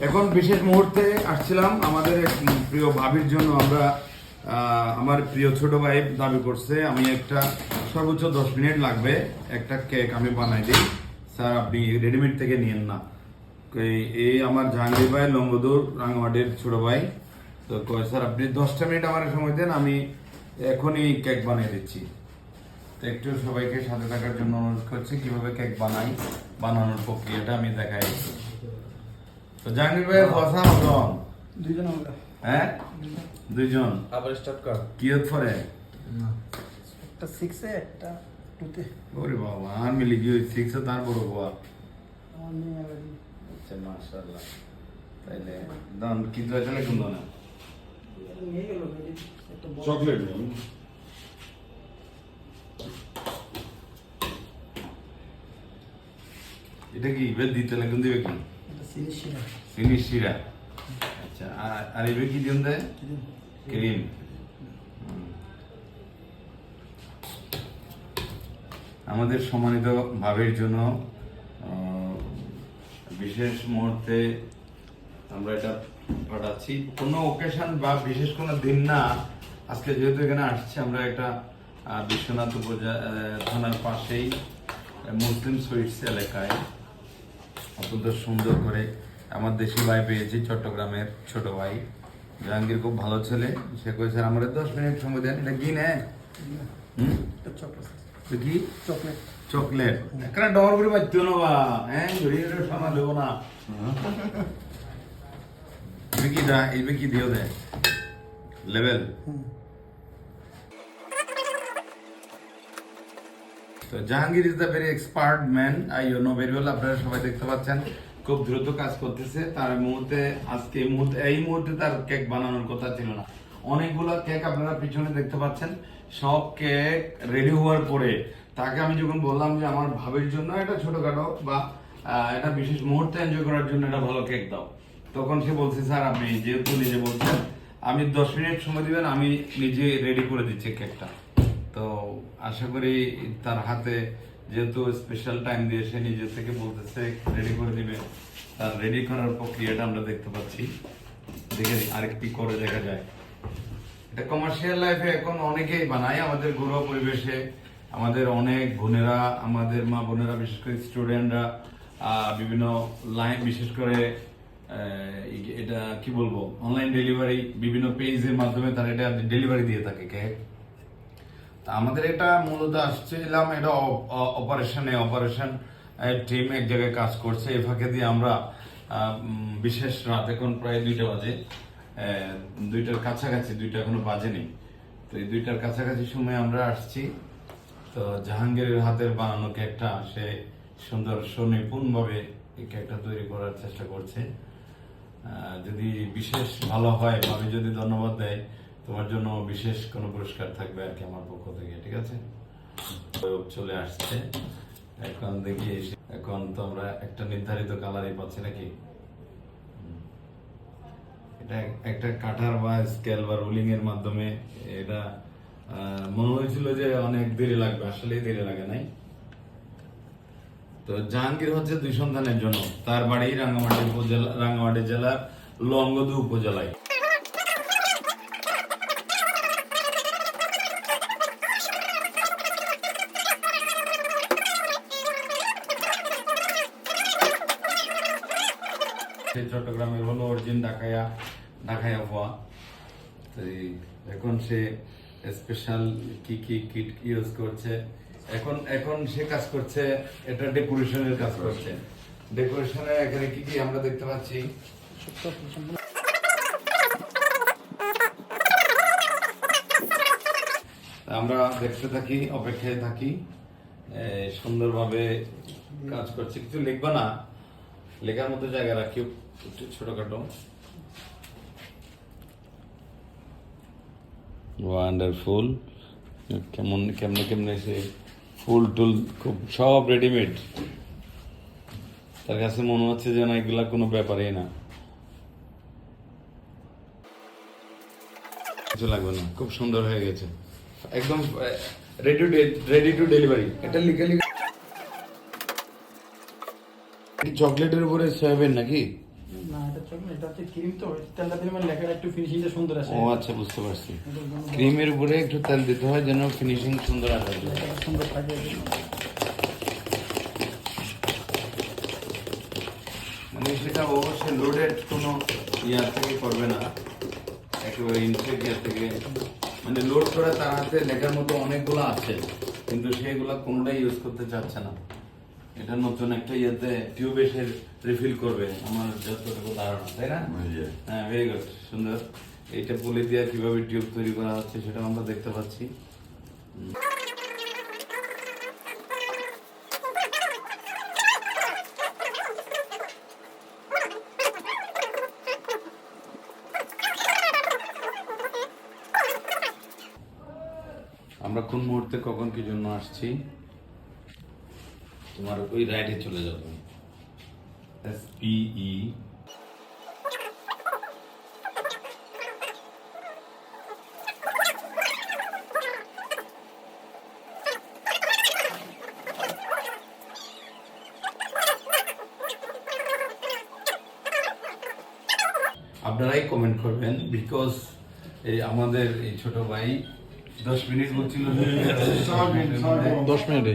এখন বিশেষ মুহূর্তে আসছিলাম আমাদের প্রিয় ভাবির জন্য। আমরা আমার প্রিয় ছোট ভাই দাবি করছে, আমি একটা সর্বোচ্চ দশ মিনিট লাগবে, একটা কেক আমি বানাই দিই। স্যার, আপনি রেডিমেড থেকে নিয়েন না। এই- আমার জাহাঙ্গীর ভাই, লঙ্গদুর রাঙ্গামাটির ছোট ভাই, তো কয়, স্যার, আপনি দশটা মিনিট আমার সময় দেন, আমি এখনই কেক বানিয়ে দিচ্ছি। তো একটু সবাইকে সাথে থাকার জন্য অনুরোধ করছি, কীভাবে কেক বানাই, বানানোর প্রক্রিয়াটা আমি দেখাই। তো জাহাঙ্গীর ভাইয়ের কথা মতন দুইজন আমরা হ্যাঁ দুইজন আবার স্টার্ট কর কি করে একটা সিক্সে একটা টুতে ওরে বাবা আর মিলি গিয়ে সিক্স তার বড় বাবা আমার মেয়ে আবার আচ্ছা মাশাআল্লাহ তাইলে দাম কি তো চলে কোন না নিয়ে গেল একটা বড়- চকলেট এটা কি এবার দিতে লাগুন দিবে কি সিরিজ শিরা আচ্ছা আর এবার কি দিন দেয়? ক্রিম আমাদের সম্মানিত ভাবের জন্য বিশেষ মুহূর্তে আমরা এটা পাঠাচ্ছি। কোনো ওকেশন বা বিশেষ কোনো দিন না আজকে যেহেতু এখানে আসছে আমরা একটা বিশ্বনাথ উপজা থানার পাশেই মুসলিম সুইটস এলাকায়। অত্যন্ত সুন্দর করে আমার দেশি ভাই পেয়েছি চট্টগ্রামের ছোট ভাই। জাহাঙ্গীর খুব ভালো ছেলে। সে কয়েছে আমার দশ মিনিট সময় দেন এটা কি নেয় চকলেট কি? Chocolate chocolate. একটা ডর করে না বা? হ্যাঁ ঘুরিয়ে দেবো না। দিও দে লেভেল তো Jahangir is the very expert man I you know very well আপনারা সবাই দেখতে পাচ্ছেন। খুব দ্রুত কাজ করতেছে। তার মুহূর্তে, আজকে এই মুহূর্তে এই মুহূর্তে তার কেক বানানোর কথা ছিল না। অনেকগুলো কেক আপনারা পিছনে দেখতে পাচ্ছেন। সব কেক রেডি হওয়ার পরে, তাকে আমি যখন বললাম যে, আমার ভাবের জন্য এটা ছোটখাটো বা একটা বিশেষ মুহূর্তে এনজয় করার জন্য একটা ভালো কেক দাও। তখন সে বলছে, স্যার, আপনি যেহেতু নিজে বলছেন, আমি দশ মিনিট সময় দিবেন, আমি নিজে রেডি করে দিচ্ছি কেকটা তো আশা করি তার হাতে যেহেতু স্পেশাল টাইম দিয়ে সে নিজে থেকে বলতেছে রেডি করে দিবে। তার রেডি করার প্রক্রিয়াটা আমরা দেখতে পাচ্ছি। দেখে আরেকটি করে দেখা যায়। এটা কমার্শিয়াল লাইফে এখন অনেকেই বানায়, আমাদের ঘরোয়া পরিবেশে। আমাদের অনেক বোনেরা, আমাদের মা বোনেরা, বিশেষ করে স্টুডেন্টরা বিভিন্ন লাইন বিশেষ করে এটা কি বলব? অনলাইন ডেলিভারি বিভিন্ন পেজের মাধ্যমে তারা এটা ডেলিভারি দিয়ে থাকে আমাদের এটা মূলত আসছিলাম এটা অপারেশনে অপারেশন টিম এক জায়গায় কাজ করছে। এই ফাঁকে দিয়ে আমরা বিশেষ রাত এখন প্রায় দুইটা বাজে। দুইটার কাছাকাছি, দুইটা এখনও বাজেনি। তো এই দুইটার কাছাকাছি সময় আমরা আসছি। তো জাহাঙ্গীরের হাতের বানানো কেকটা, সে সুন্দর সুনিপুণভাবে এই কেকটা তৈরি করার চেষ্টা করছে। যদি বিশেষ ভালো হয়, ভাবে যদি ধন্যবাদ দেয় তোমার জন্য বিশেষ কোনো পুরস্কার থাকবে আর কি আমার পক্ষ থেকে, ঠিক আছে? চলে আসছে। এখন দেখি এখন তো আমরা একটা নির্ধারিত কালারই পাচ্ছি নাকি? এটা একটা কাটার বা স্কেল বা রুলিং এর মাধ্যমে এটা মনে হয়েছিল যে অনেক দেরি লাগবে আসলে দেরি লাগে, নাই? তো জাহাঙ্গীর হচ্ছে দুই সন্তানের জন্য তার বাড়ি রাঙ্গামাটি উপজেলা রাঙ্গামাটি জেলার লঙ্গদু উপজেলায়। সে চট্টগ্রামের হলো অরিজিন ঢাকায়া ঢাকায়া হওয়া তো এখন সে স্পেশাল কি কি কিট ইউজ করছে? এখন এখন সে কাজ করছে, এটা ডেকোরেশনের কাজ করছে। ডেকোরেশনের এখানে কি কি আমরা দেখতে পাচ্ছি? আমরা দেখতে থাকি, অপেক্ষায় থাকি সুন্দরভাবে কাজ করছে। কিছু লিখবা না। লেখার মতো জায়গা রাখি একটু ছোটখাটো। ওয়ান্ডারফুল কেমন কেমনে কেমনে সে ফুল টুল খুব সব রেডিমেড তার কাছে মনে হচ্ছে যে না এগুলা কোনো ব্যাপারই না। কিছু লাগবে না খুব সুন্দর হয়ে গেছে। একদম ready to ready to delivery এটা লিখে লিখে চকলেটের উপরে সয়াবিন নাকি? না এটা হাতের এটা হচ্ছে ক্রিম তো তেলটা দিলে মানে লেখাটা একটু ফিনিশিংটা সুন্দর আসে। ও আচ্ছা বুঝতে পারছি। ক্রিমের উপরে একটু তেল দিতে হয় যেন ফিনিশিং সুন্দর আসে। সুন্দর থাকে। মানে সেটা অবশ্যই লোডেড কোনো ইয়ার থেকে করবে না। একেবারে ইনটেক ইয়ার থেকে। মানে লোড করে তার হাতে লেখার মতো অনেকগুলো আছে কিন্তু সেগুলো কোনোটাই ইউজ করতে চাচ্ছে না। এটা নতুন একটা ইয়েতে টিউব এসে রিফিল করবে আমার যতটুকু ধারণা তাই না? হ্যাঁ ভেরি গুড সুন্দর। এইটা পুলি দিয়ে কীভাবে টিউব তৈরি করা হচ্ছে সেটা আমরা দেখতে পাচ্ছি। আমরা কোন মুহূর্তে কখন কি জন্য আসছি? তোমার ওই রাইডে চলে যাব এস পিই আপনারাই কমেন্ট করবেন বিকজ এই আমাদের এই ছোট ভাই দশ মিনিট বলছিল। দশ মিনিটে